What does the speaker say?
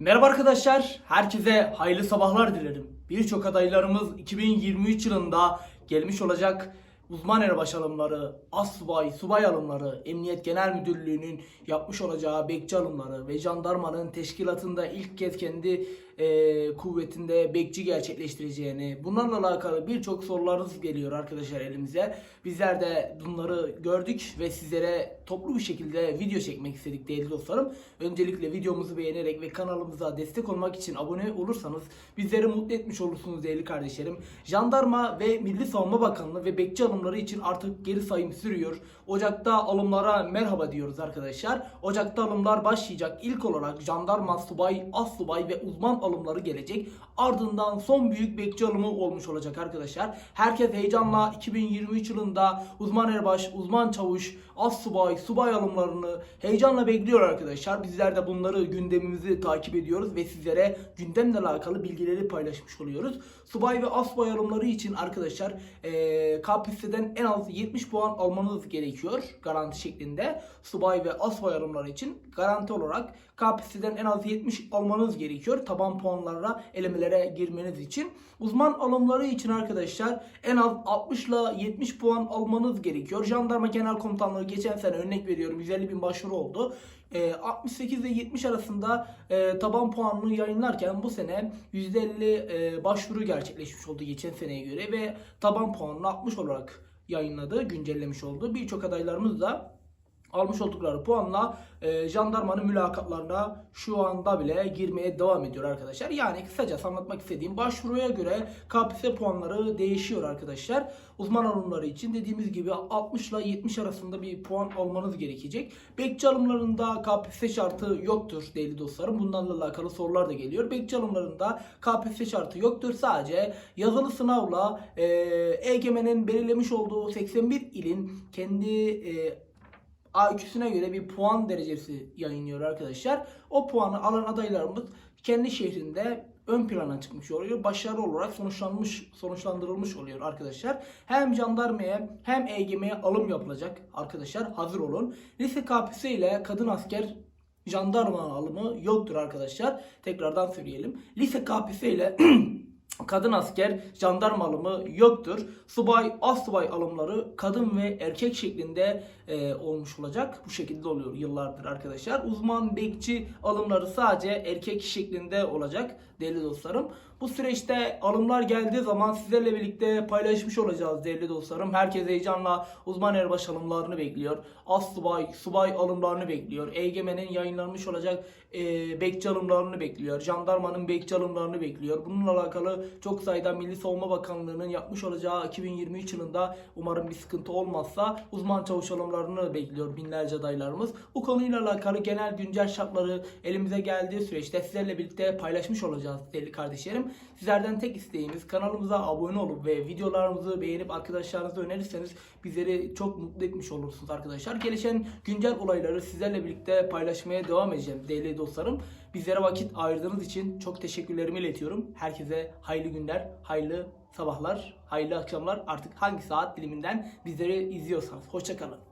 Merhaba arkadaşlar, herkese hayırlı sabahlar dilerim. Birçok adaylarımız 2023 yılında gelmiş olacak uzman erbaş alımları, assubay, subay alımları, Emniyet Genel Müdürlüğü'nün yapmış olacağı bekçi alımları ve jandarmanın teşkilatında ilk kez kendi e, kuvvetinde bekçi gerçekleştireceğini, bunlarla alakalı birçok sorularınız geliyor arkadaşlar elimize. Bizler de bunları gördük ve sizlere toplu bir şekilde video çekmek istedik değerli dostlarım. Öncelikle videomuzu beğenerek ve kanalımıza destek olmak için abone olursanız bizleri mutlu etmiş olursunuz değerli kardeşlerim. Jandarma ve Milli Savunma Bakanlığı ve bekçi alımları için artık geri sayım sürüyor. Ocak'ta alımlara merhaba diyoruz arkadaşlar. Ocak'ta alımlar başlayacak. İlk olarak jandarma, subay, as subay ve uzman alımları gelecek. Ardından son büyük bekçi alımı olmuş olacak arkadaşlar. Herkes heyecanla 2023 yılında uzman erbaş, uzman çavuş, as subay, subay alımlarını heyecanla bekliyor arkadaşlar. Bizler de bunları gündemimizi takip ediyoruz ve sizlere gündemle alakalı bilgileri paylaşmış oluyoruz. Subay ve as subay alımları için arkadaşlar eee KPSS'den en az 70 puan almanız gerekiyor garanti şeklinde. Subay ve as subay alımları için garanti olarak KPSS'den en az 70 almanız gerekiyor. Taban puanlarla elemelere girmeniz için. Uzman alımları için arkadaşlar en az 60 ile 70 puan almanız gerekiyor. Jandarma Genel Komutanlığı geçen sene örnek veriyorum 150 bin başvuru oldu. E, 68 ile 70 arasında e, taban puanını yayınlarken bu sene %50 e, başvuru gerçekleşmiş oldu geçen seneye göre ve taban puanını 60 olarak yayınladı, güncellemiş oldu. Birçok adaylarımız da almış oldukları puanla e, jandarmanın mülakatlarına şu anda bile girmeye devam ediyor arkadaşlar. Yani kısaca anlatmak istediğim başvuruya göre KPSS puanları değişiyor arkadaşlar. Uzman alımları için dediğimiz gibi 60 ile 70 arasında bir puan almanız gerekecek. Bekçi alımlarında KPSS şartı yoktur değerli dostlarım. Bunlarla alakalı sorular da geliyor. Bekçi alımlarında KPSS şartı yoktur. Sadece yazılı sınavla e, EGM'nin belirlemiş olduğu 81 ilin kendi e, IQ'suna göre bir puan derecesi yayınlıyor arkadaşlar. O puanı alan adaylarımız kendi şehrinde ön plana çıkmış oluyor. Başarılı olarak sonuçlanmış, sonuçlandırılmış oluyor arkadaşlar. Hem jandarmaya hem EGM'ye alım yapılacak arkadaşlar. Hazır olun. Lise KPSS ile kadın asker jandarma alımı yoktur arkadaşlar. Tekrardan söyleyelim. Lise KPSS ile kadın asker jandarma alımı yoktur. Subay, assubay alımları kadın ve erkek şeklinde e, olmuş olacak. Bu şekilde oluyor yıllardır arkadaşlar. Uzman bekçi alımları sadece erkek şeklinde olacak değerli dostlarım. Bu süreçte alımlar geldiği zaman sizlerle birlikte paylaşmış olacağız değerli dostlarım. Herkes heyecanla uzman erbaş alımlarını bekliyor. As subay, subay alımlarını bekliyor. EGM'nin yayınlanmış olacak e, bekçi alımlarını bekliyor. Jandarmanın bekçi alımlarını bekliyor. Bununla alakalı çok sayıda Milli Savunma Bakanlığı'nın yapmış olacağı 2023 yılında umarım bir sıkıntı olmazsa uzman çavuş alımlarını bekliyor binlerce adaylarımız. Bu konuyla alakalı genel güncel şartları elimize geldiği süreçte sizlerle birlikte paylaşmış olacağız değerli kardeşlerim. Sizlerden tek isteğimiz kanalımıza abone olup ve videolarımızı beğenip arkadaşlarınıza önerirseniz bizleri çok mutlu etmiş olursunuz arkadaşlar. Gelişen güncel olayları sizlerle birlikte paylaşmaya devam edeceğim değerli dostlarım. Bizlere vakit ayırdığınız için çok teşekkürlerimi iletiyorum. Herkese hayırlı günler, hayırlı sabahlar, hayırlı akşamlar artık hangi saat diliminden bizleri izliyorsanız. Hoşçakalın.